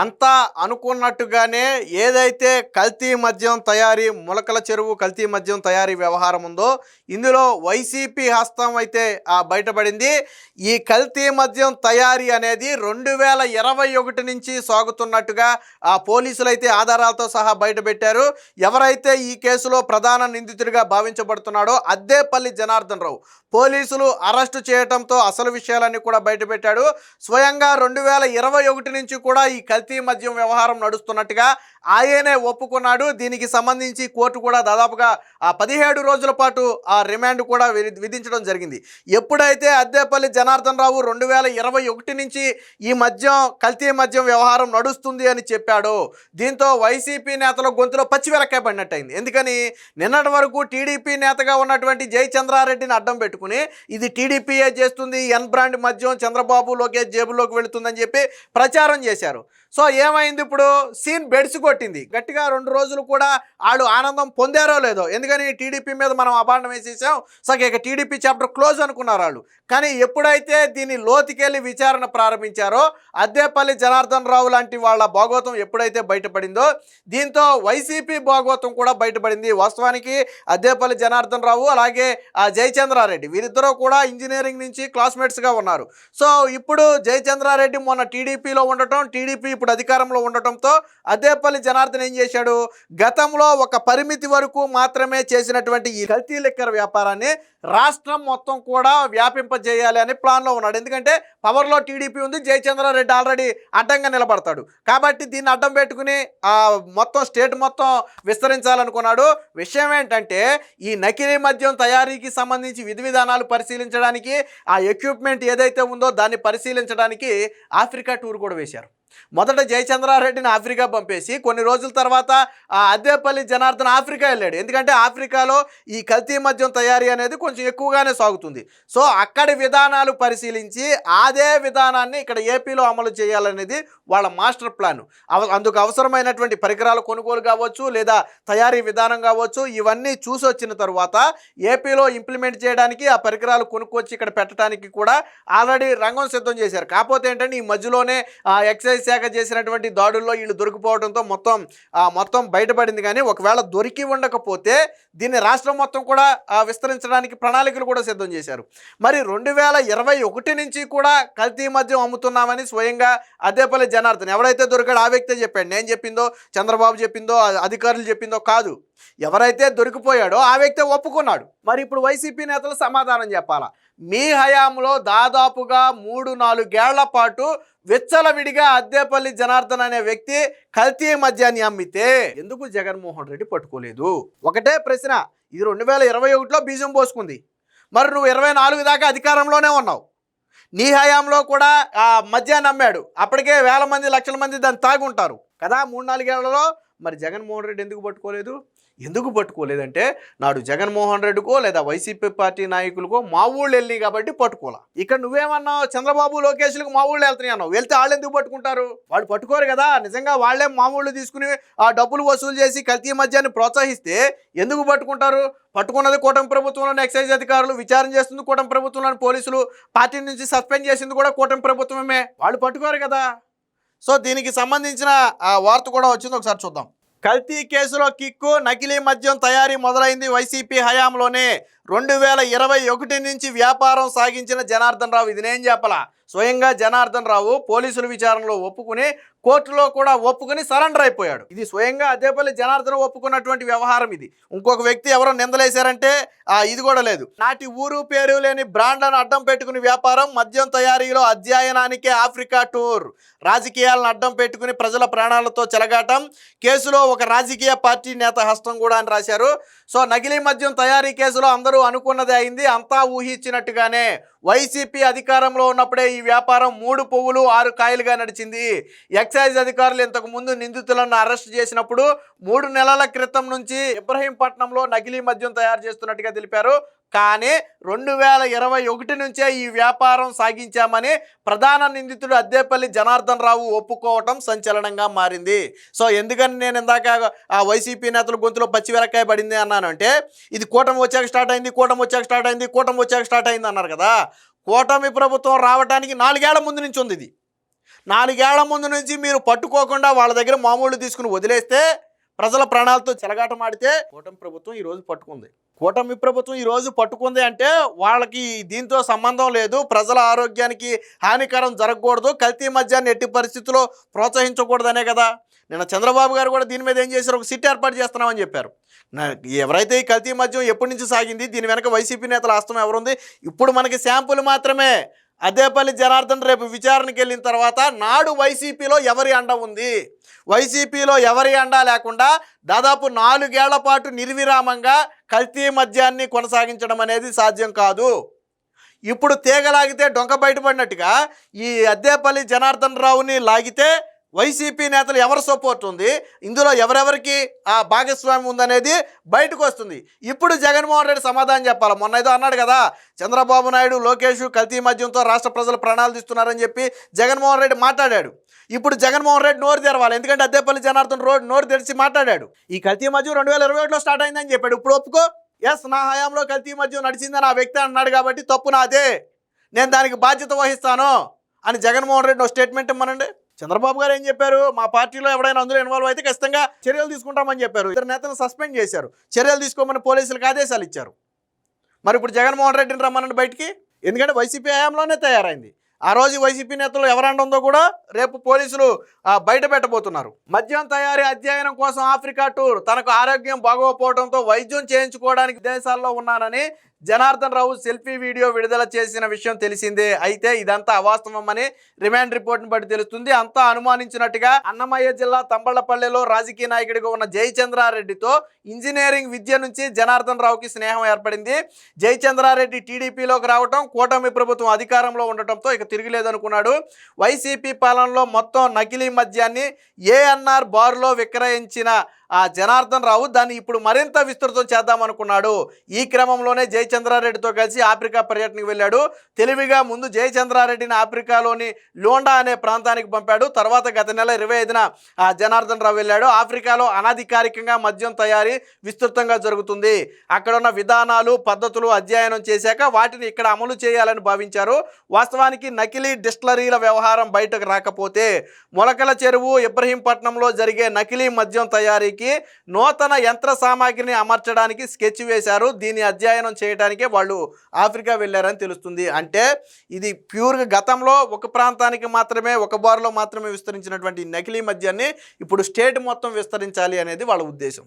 అంతా అనుకున్నట్టుగానే ఏదైతే కల్తీ మద్యం తయారీ ములకల చెరువు కల్తీ మద్యం తయారీ వ్యవహారం ఉందో ఇందులో వైసీపీ హస్తం అయితే బయటపడింది. ఈ కల్తీ మద్యం తయారీ అనేది రెండు వేల ఇరవై ఒకటి నుంచి సాగుతున్నట్టుగా ఆ పోలీసులు అయితే ఆధారాలతో సహా బయటపెట్టారు. ఎవరైతే ఈ కేసులో ప్రధాన నిందితుడిగా భావించబడుతున్నాడో అద్దేపల్లి జనార్దన్ రావు. పోలీసులు అరెస్టు చేయడంతో అసలు విషయాలన్నీ కూడా బయటపెట్టాడు. స్వయంగా రెండు వేల ఇరవై ఒకటి నుంచి కూడా ఈ కల్తీ మద్యం వ్యవహారం నడుస్తున్నట్టుగా ఆయనే ఒప్పుకున్నాడు. దీనికి సంబంధించి కోర్టు కూడా దాదాపుగా ఆ పదిహేడు రోజుల పాటు ఆ రిమాండ్ కూడా విధి- విధించడం జరిగింది. ఎప్పుడైతే అద్దేపల్లి జనార్దన్ రావు రెండు వేల ఇరవై ఒకటి నుంచి ఈ మద్యం కల్తీ మద్యం వ్యవహారం నడుస్తుంది అని చెప్పాడు దీంతో వైసీపీ నేతల గొంతులో పచ్చివెరక్కాయ పడినట్టయింది. ఎందుకని? నిన్నటి వరకు టీడీపీ నేతగా ఉన్నటువంటి జయచంద్రారెడ్డిని అడ్డం పెట్టుకుని ఇది టీడీపీఏ చేస్తుంది ఎన్ బ్రాండ్ మద్యం చంద్రబాబు లోకేష్ జేబులోకి వెళుతుందని చెప్పి ప్రచారం చేశారు. సో ఏమైంది ఇప్పుడు? సీన్ బెడిసి కొట్టింది గట్టిగా రెండు రోజులు కూడా వాళ్ళు ఆనందం పొందారో లేదో. ఎందుకని టీడీపీ మీద మనం అభాండం వేసేసాం. సో ఇక టీడీపీ చాప్టర్ క్లోజ్ అనుకున్నారు వాళ్ళు. కానీ ఎప్పుడైతే దీన్ని లోతుకెళ్ళి విచారణ ప్రారంభించారో అద్దేపల్లి జనార్దన్ రావు లాంటి వాళ్ళ భాగవతం ఎప్పుడైతే బయటపడిందో దీంతో వైసీపీ భాగవతం కూడా బయటపడింది. వాస్తవానికి అద్దేపల్లి జనార్దన్ రావు అలాగే ఆ జయచంద్రారెడ్డి. వీరిద్దరూ కూడా ఇంజనీరింగ్ నుంచి క్లాస్మేట్స్గా ఉన్నారు. సో ఇప్పుడు జయచంద్రారెడ్డి మొన్న టీడీపీలో ఉండటం టీడీపీ ఇప్పుడు అధికారంలో ఉండటంతో అద్దేపల్లి జనార్దన్ ఏం చేశాడు? గతంలో ఒక పరిమితి వరకు మాత్రమే చేసినటువంటి ఈ కల్తీ లిక్కర్ వ్యాపారాన్ని రాష్ట్రం మొత్తం కూడా వ్యాపింపజేయాలి అనే ప్లాన్లో ఉన్నాడు. ఎందుకంటే పవర్లో టీడీపీ ఉంది జయచంద్రారెడ్డి ఆల్రెడీ అడ్డంగా నిలబడతాడు. కాబట్టి దీన్ని అడ్డం పెట్టుకుని ఆ, మొత్తం స్టేట్ మొత్తం విస్తరించాలనుకున్నాడు. విషయం ఏంటంటే ఈ నకిలీ మద్యం తయారీకి సంబంధించి విధి విధానాలు పరిశీలించడానికి ఆ ఎక్విప్మెంట్ ఏదైతే ఉందో దాన్ని పరిశీలించడానికి ఆఫ్రికా టూర్ కూడా వేశారు. మొదట జయచంద్రారెడ్డిని ఆఫ్రికా పంపేసి కొన్ని రోజుల తర్వాత ఆ అద్దేపల్లి జనార్దన్ ఆఫ్రికా వెళ్ళాడు. ఎందుకంటే ఆఫ్రికాలో ఈ కల్తీ మద్యం తయారీ అనేది కొంచెం ఎక్కువగానే సాగుతుంది. సో అక్కడి విధానాలు పరిశీలించి అదే విధానాన్ని ఇక్కడ ఏపీలో అమలు చేయాలనేది వాళ్ళ మాస్టర్ ప్లాన్. అవ అందుకు అవసరమైనటువంటి పరికరాల కొనుగోలు కావచ్చు లేదా తయారీ విధానం కావచ్చు ఇవన్నీ చూసి వచ్చిన తర్వాత ఏపీలో ఇంప్లిమెంట్ చేయడానికి ఆ పరికరాలు కొనుక్కొచ్చి ఇక్కడ పెట్టడానికి కూడా ఆల్రెడీ రంగం సిద్ధం చేశారు. కాకపోతే ఏంటంటే ఈ మధ్యలోనే ఎక్సైజ్ శాఖ చేసినటువంటి దాడుల్లో వీళ్ళు దొరికిపోవడంతో మొత్తం మొత్తం బయటపడింది. కానీ ఒకవేళ దొరికి ఉండకపోతే దీన్ని రాష్ట్రం మొత్తం కూడా విస్తరించడానికి ప్రణాళికలు కూడా సిద్ధం చేశారు. మరి రెండు వేల ఇరవై ఒకటి నుంచి కూడా కల్తీ మద్యం అమ్ముతున్నామని స్వయంగా అదేపల్లి జనార్దన్ ఎవరైతే దొరికాడో ఆ వ్యక్తే చెప్పాడు. నేను చెప్పిందో చంద్రబాబు చెప్పిందో అధికారులు చెప్పిందో కాదు. ఎవరైతే దొరికిపోయాడో ఆ వ్యక్తి ఒప్పుకున్నాడు. మరి ఇప్పుడు వైసీపీ నేతలు సమాధానం చెప్పాలా? మీ హయాంలో దాదాపుగా మూడు నాలుగేళ్ళ పాటు విచ్చలవిడిగా అద్దేపల్లి జనార్దన్ అనే వ్యక్తి కల్తీ మద్యాన్ని అమ్మితే ఎందుకు జగన్మోహన్ రెడ్డి పట్టుకోలేదు? ఒకటే ప్రశ్న ఇది రెండు వేల ఇరవై ఒకటిలో బీజం పోసుకుంది. మరి నువ్వు ఇరవై నాలుగు దాకా అధికారంలోనే ఉన్నావు. నీ హయాంలో కూడా ఆ మద్యాన్ని అమ్మాడు. అప్పటికే వేల మంది లక్షల మంది దాన్ని తాగుంటారు. కదా మూడు నాలుగేళ్ళలో మరి జగన్మోహన్ రెడ్డి ఎందుకు పట్టుకోలేదు? ఎందుకు పట్టుకోలేదంటే నాడు జగన్మోహన్ రెడ్డికో లేదా వైసీపీ పార్టీ నాయకులకో మా ఊళ్ళు వెళ్ళి కాబట్టి పట్టుకోలే ఇక్కడ నువ్వేమన్నావు? చంద్రబాబు లోకేష్లకు మా ఊళ్ళు వెళ్తున్నాయి అన్నావు. వెళ్తే వాళ్ళు ఎందుకు పట్టుకుంటారు? వాళ్ళు పట్టుకోరు కదా. నిజంగా వాళ్ళే మా ఊళ్ళు తీసుకుని ఆ డబ్బులు వసూలు చేసి కల్తీ మధ్యాన్ని ప్రోత్సహిస్తే ఎందుకు పట్టుకుంటారు? పట్టుకున్నది కూటమి ప్రభుత్వంలోని ఎక్సైజ్ అధికారులు విచారణ చేస్తుంది. కూటమి ప్రభుత్వంలోని పోలీసులు పార్టీ నుంచి సస్పెండ్ చేసింది కూడా కూటమి ప్రభుత్వమే. వాళ్ళు పట్టుకోరు కదా. సో దీనికి సంబంధించిన ఆ వార్త కూడా వచ్చింది. ఒకసారి చూద్దాం. కల్తీ కేసులో కిక్కు నకిలీ మద్యం తయారీ మొదలైంది వైసీపీ హయాంలోనే. రెండు వేల ఇరవై ఒకటి నుంచి వ్యాపారం సాగించిన జనార్దన్ రావు. ఇది నేను చెప్పలా? స్వయంగా జనార్దన్ రావు పోలీసుల విచారణలో ఒప్పుకుని కోర్టులో కూడా ఒప్పుకుని సరెండర్ అయిపోయాడు. ఇది స్వయంగా అదేపల్లి జనార్దన్ ఒప్పుకున్నటువంటి వ్యవహారం ఇది. ఇంకొక వ్యక్తి ఎవరో నిందలేశారంటే ఇది కూడా లేదు. నాటి ఊరు పేరు లేని బ్రాండ్లను అడ్డం పెట్టుకుని వ్యాపారం మద్యం తయారీలో అధ్యయనానికే ఆఫ్రికా టూర్. రాజకీయాలను అడ్డం పెట్టుకుని ప్రజల ప్రాణాలతో చెలగాటం కేసులో ఒక రాజకీయ పార్టీ నేత హస్తం కూడా అని రాశారు. సో నకిలీ మద్యం తయారీ కేసులో అందరూ అనుకున్నదే అయింది అంతా ఊహించినట్టుగానే. వైసీపీ అధికారంలో ఉన్నప్పుడే ఈ వ్యాపారం మూడు పువ్వులు ఆరు కాయలుగా నడిచింది. ఎక్సైజ్ అధికారులు ఇంతకు ముందు నిందితులను అరెస్ట్ చేసినప్పుడు మూడు నెలల క్రితం నుంచి ఇబ్రహీంపట్నంలో నకిలీ మద్యం తయారు చేస్తున్నట్టుగా తెలిపారు. కానీ రెండు వేల ఇరవై ఒకటి నుంచే ఈ వ్యాపారం సాగించామని ప్రధాన నిందితుడు అద్దేపల్లి జనార్దన్ రావు ఒప్పుకోవటం సంచలనంగా మారింది. సో ఎందుకని నేను ఇందాక ఆ వైసీపీ నేతల గొంతులో పచ్చిమిరకాయ పడింది అన్నానంటే ఇది కూటమి వచ్చాక స్టార్ట్ అయింది కూటమి వచ్చాక స్టార్ట్ అయింది కూటమి వచ్చాక స్టార్ట్ అయింది అన్నారు కదా. కూటమి ప్రభుత్వం రావడానికి నాలుగేళ్ళ ముందు నుంచి ఉంది ఇది. నాలుగేళ్ళ ముందు నుంచి మీరు పట్టుకోకుండా వాళ్ళ దగ్గర మామూలు తీసుకుని వదిలేస్తే ప్రజల ప్రాణాలతో చెలగాటమాడితే కూటమి ప్రభుత్వం ఈరోజు పట్టుకుంది. కూటమి ప్రభుత్వం ఈరోజు పట్టుకుంది అంటే వాళ్ళకి దీంతో సంబంధం లేదు. ప్రజల ఆరోగ్యానికి హానికరం జరగకూడదు. కల్తీ మద్యాన్ని ఎట్టి పరిస్థితుల్లో ప్రోత్సహించకూడదనే కదా. నిన్న చంద్రబాబు గారు కూడా దీని మీద ఏం చేశారు? ఒక సిట్ ఏర్పాటు చేస్తున్నామని చెప్పారు. ఎవరైతే ఈ కల్తీ మద్యం ఎప్పటి నుంచి సాగింది? దీని వెనక వైసీపీ నేతల హస్తం ఎవరుంది? ఇప్పుడు మనకి శాంపుల్ మాత్రమే. అదేపల్లి జనార్దన్ రేపు విచారణకి వెళ్ళిన తర్వాత నాడు వైసీపీలో ఎవరి అండ ఉంది? వైసీపీలో ఎవరి అండ లేకుండా దాదాపు నాలుగేళ్ళ పాటు నిర్విరామంగా కల్తీ మద్యాన్ని కొనసాగించడం అనేది సాధ్యం కాదు. ఇప్పుడు తీగలాగితే డొంక బయటపడినట్టుగా ఈ అద్దేపల్లి జనార్దన్ రావుని లాగితే వైసీపీ నేతలు ఎవరు సపోర్ట్ ఉంది? ఇందులో ఎవరెవరికి ఆ భాగస్వామ్యం ఉందనేది బయటకు వస్తుంది. ఇప్పుడు జగన్మోహన్ రెడ్డి సమాధానం చెప్పాలి. మొన్న ఏదో అన్నాడు కదా చంద్రబాబు నాయుడు లోకేష్ కల్తీ మద్యంతో రాష్ట్ర ప్రజలు ప్రాణాలు తీస్తున్నారని చెప్పి జగన్మోహన్ రెడ్డి మాట్లాడాడు. ఇప్పుడు జగన్మోహన్ రెడ్డి నోరు తెరవాలి. ఎందుకంటే అద్దేపల్లి జనార్దన్ రోడ్ నోరు తెరిచి మాట్లాడాడు. ఈ కల్తీ మద్యం రెండు వేల ఇరవై ఒకటిలో స్టార్ట్ అయిందని చెప్పాడు. ఇప్పుడు ఒప్పుకో. ఎస్ నా హయాంలో కల్తీ మద్యం నడిచిందని ఆ వ్యక్తి అన్నాడు కాబట్టి తప్పు నాదే. నేను దానికి బాధ్యత వహిస్తాను అని జగన్మోహన్ రెడ్డి ఒక స్టేట్మెంట్ ఇమ్మనండి. చంద్రబాబు గారు ఏం చెప్పారు? మా పార్టీలో ఎవరైనా అందులో ఇన్వాల్వ్ అయితే ఖచ్చితంగా చర్యలు తీసుకుంటామని చెప్పారు. ఇద్దరు నేతలు సస్పెండ్ చేశారు. చర్యలు తీసుకోమని పోలీసులకు ఆదేశాలు ఇచ్చారు. మరి ఇప్పుడు జగన్మోహన్ రెడ్డిని రమ్మనండి బయటికి. ఎందుకంటే వైసీపీ హయాంలోనే తయారైంది. ఆ రోజు వైసీపీ నేతలు ఎవరండ ఉందో కూడా రేపు పోలీసులు బయట పెట్టబోతున్నారు. మద్యం తయారీ అధ్యయనం కోసం ఆఫ్రికా టూర్ తనకు ఆరోగ్యం బాగోకపోవడంతో వైద్యం చేయించుకోవడానికి దేశాల్లో ఉన్నానని జనార్దన్ రావు సెల్ఫీ వీడియో విడుదల చేసిన విషయం తెలిసిందే. అయితే ఇదంతా అవాస్తవమని రిమాండ్ రిపోర్ట్ని బట్టి తెలుస్తుంది. అంతా అనుమానించినట్టుగా అన్నమయ్య జిల్లా తంబళ్ళపల్లెలో రాజకీయ నాయకుడిగా ఉన్న జయచంద్రారెడ్డితో ఇంజనీరింగ్ విద్య నుంచి జనార్దన్ రావుకి స్నేహం ఏర్పడింది. జయచంద్రారెడ్డి టీడీపీలోకి రావడం కూటమి ప్రభుత్వం అధికారంలో ఉండటంతో ఇక తిరిగిలేదనుకున్నాడు. వైసీపీ పాలనలో మొత్తం నకిలీ మద్యాన్ని ఏఎన్ఆర్ బార్లో విక్రయించిన ఆ జనార్దన్ రావు దాన్ని ఇప్పుడు మరింత విస్తృతం చేద్దామనుకున్నాడు ఈ క్రమంలోనే జయచంద్రారెడ్డితో కలిసి ఆఫ్రికా పర్యటనకు వెళ్ళాడు. తెలివిగా ముందు జయచంద్రారెడ్డిని ఆఫ్రికాలోని లోండా అనే ప్రాంతానికి పంపాడు. తర్వాత గత నెల ఇరవై ఐదున ఆ జనార్దన్ రావు వెళ్ళాడు. ఆఫ్రికాలో అనధికారికంగా మద్యం తయారీ విస్తృతంగా జరుగుతుంది. అక్కడ ఉన్న విధానాలు పద్ధతులు అధ్యయనం చేశాక వాటిని ఇక్కడ అమలు చేయాలని భావించారు. వాస్తవానికి నకిలీ డిస్టిలరీల వ్యవహారం బయటకు రాకపోతే మొలకల చెరువు ఇబ్రహీంపట్నంలో జరిగే నకిలీ మద్యం తయారీ చేయడానికి నూతన యంత్ర సామాగ్రిని అమర్చడానికి స్కెచ్ వేశారు. దీన్ని అధ్యయనం చేయడానికే వాళ్ళు ఆఫ్రికా వెళ్ళారని తెలుస్తుంది. అంటే ఇది ప్యూర్గా గతంలో ఒక ప్రాంతానికి మాత్రమే ఒక బార్లో మాత్రమే విస్తరించినటువంటి నకిలీ మద్యాన్ని ఇప్పుడు స్టేట్ మొత్తం విస్తరించాలి అనేది వాళ్ళ ఉద్దేశం.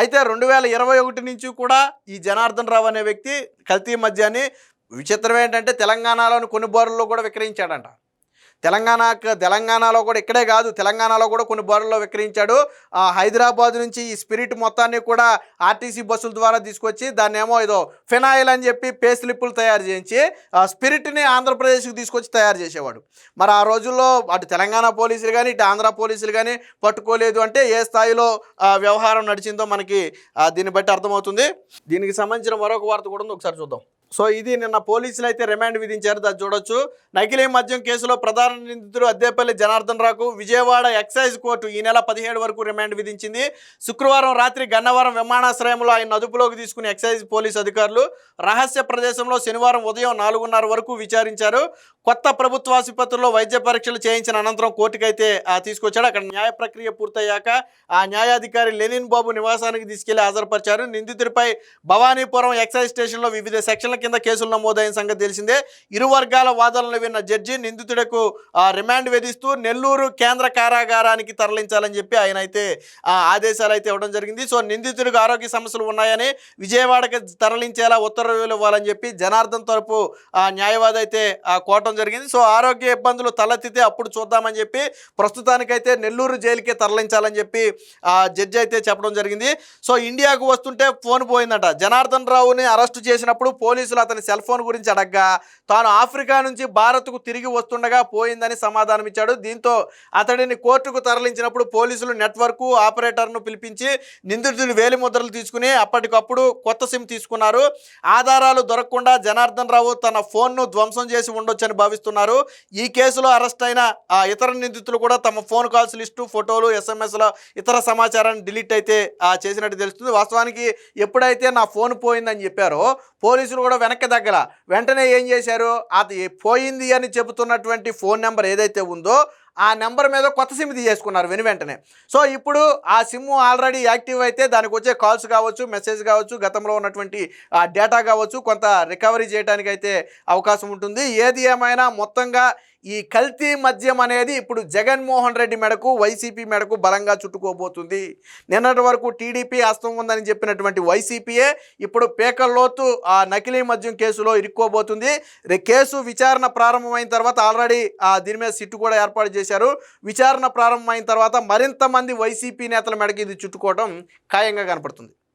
అయితే రెండు వేల ఇరవై ఒకటి నుంచి కూడా ఈ జనార్దన్ రావు అనే వ్యక్తి కల్తీ మద్యాన్ని విచిత్రం ఏంటంటే తెలంగాణలోని కొన్ని బోర్లలో కూడా విక్రయించాడంట. తెలంగాణ తెలంగాణలో కూడా ఇక్కడే కాదు తెలంగాణలో కూడా కొన్ని బోర్లలో విక్రయించాడు. హైదరాబాద్ నుంచి ఈ స్పిరిట్ మొత్తాన్ని కూడా ఆర్టీసీ బస్సుల ద్వారా తీసుకొచ్చి దాన్ని ఏమో ఏదో ఫినాయిల్ అని చెప్పి పే స్లిప్పులు తయారు చేయించి ఆ స్పిరిట్ని ఆంధ్రప్రదేశ్కి తీసుకొచ్చి తయారు చేసేవాడు. మరి ఆ రోజుల్లో అటు తెలంగాణ పోలీసులు కానీ ఇటు ఆంధ్ర పోలీసులు కానీ పట్టుకోలేదు అంటే ఏ స్థాయిలో వ్యవహారం నడిచిందో మనకి దీన్ని బట్టి అర్థమవుతుంది. దీనికి సంబంధించిన మరొక వార్త కూడా ఉంది ఒకసారి చూద్దాం. సో ఇది నిన్న పోలీసులు అయితే రిమాండ్ విధించారు. దాన్ని చూడొచ్చు. నకిలీ మద్యం కేసులో ప్రధాన నిందితుడు అద్దేపల్లి జనార్దన్ రాకు విజయవాడ ఎక్సైజ్ కోర్టు ఈ నెల పదిహేడు వరకు రిమాండ్ విధించింది. శుక్రవారం రాత్రి గన్నవరం విమానాశ్రయంలో ఆయన అదుపులోకి తీసుకుని ఎక్సైజ్ పోలీసు అధికారులు రహస్య ప్రదేశంలో శనివారం ఉదయం నాలుగున్నర వరకు విచారించారు. కొత్త ప్రభుత్వ ఆసుపత్రిలో వైద్య పరీక్షలు చేయించిన అనంతరం కోర్టుకైతే తీసుకొచ్చాడు. అక్కడ న్యాయ ప్రక్రియ పూర్తయ్యాక ఆ న్యాయాధికారి లెనిన్ బాబు నివాసానికి తీసుకెళ్ళి హాజరుపరిచారు. నిందితుడిపై భవానీపురం ఎక్సైజ్ స్టేషన్లో వివిధ సెక్షన్ల కింద కేసులు నమోదైన సంగతి తెలిసిందే. ఇరు వర్గాల వాదనలు విన్న జడ్జి నిందితుడకు రిమాండ్ విధిస్తూ నెల్లూరు కేంద్ర కారాగారానికి తరలించాలని చెప్పి ఆయన అయితే ఆ, ఆదేశాలు అయితే ఇవ్వడం జరిగింది. సో నిందితుడికి ఆరోగ్య సమస్యలు ఉన్నాయని విజయవాడకి తరలించేలా ఉత్తర్వులు ఇవ్వాలని చెప్పి జనార్దన్ తరపు ఆ, న్యాయవాది అయితే కోవటం జరిగింది. సో ఆరోగ్య ఇబ్బందులు తలెత్తితే అప్పుడు చూద్దామని చెప్పి ప్రస్తుతానికైతే నెల్లూరు జైలుకే తరలించాలని చెప్పి ఆ జడ్జి అయితే చెప్పడం జరిగింది. సో ఇండియాకు వస్తుంటే ఫోన్ పోయిందట. జనార్దన్ రావుని అరెస్టు చేసినప్పుడు పోలీసులు అతని సెల్ ఫోన్ గురించి అడగ్గా తాను ఆఫ్రికా నుంచి భారత్కు తిరిగి వస్తుండగా పోయిందని సమాధానం ఇచ్చాడు. దీంతో అతడిని కోర్టుకు తరలించినప్పుడు పోలీసులు నెట్వర్క్ ఆపరేటర్ను పిలిపించి నిందితుడిని వేలి ముద్రలు తీసుకుని అప్పటికప్పుడు కొత్త సిమ్ తీసుకున్నారు. ఆధారాలు దొరకకుండా జనార్దన్ రావు తన ఫోన్ను ధ్వంసం చేసి ఉండొచ్చని భావిస్తున్నారు. ఈ కేసులో అరెస్ట్ అయిన ఆ ఇతర నిందితులు కూడా తమ ఫోన్ కాల్స్ లిస్టు ఫోటోలు ఎస్ఎంఎస్ల ఇతర సమాచారాన్ని డిలీట్ అయితే చేసినట్టు తెలుస్తుంది. వాస్తవానికి ఎప్పుడైతే నా ఫోన్ పోయిందని చెప్పారో పోలీసులు కూడా వెనక్కి దగ్గర వెంటనే ఏం చేశారు? అది పోయింది అని చెబుతున్నటువంటి ఫోన్ నెంబర్ ఏదైతే ఉందో ఆ నెంబర్ మీద కొత్త సిమ్ తీసేసుకున్నారు వెను వెంటనే. సో ఇప్పుడు ఆ సిమ్ ఆల్రెడీ యాక్టివ్ అయితే దానికి వచ్చే కాల్స్ కావచ్చు మెసేజ్ కావచ్చు గతంలో ఉన్నటువంటి ఆ డేటా కావచ్చు కొంత రికవరీ చేయడానికి అయితే అవకాశం ఉంటుంది. ఏది ఏమైనా మొత్తంగా ఈ కల్తీ మద్యం అనేది ఇప్పుడు జగన్మోహన్ రెడ్డి మెడకు వైసీపీ మెడకు బలంగా చుట్టుకోబోతుంది. నిన్నటి వరకు టీడీపీ హస్తం ఉందని చెప్పినటువంటి వైసీపీయే ఇప్పుడు పేకల్లోతు ఆ నకిలీ మద్యం కేసులో ఇరుక్కోబోతుంది. కేసు విచారణ ప్రారంభమైన తర్వాత ఆల్రెడీ ఆ దీని మీద సిట్టు కూడా ఏర్పాటు చేశారు. విచారణ ప్రారంభమైన తర్వాత మరింత మంది వైసీపీ నేతల మెడకి ఇది చుట్టుకోవడం ఖాయంగా కనపడుతుంది.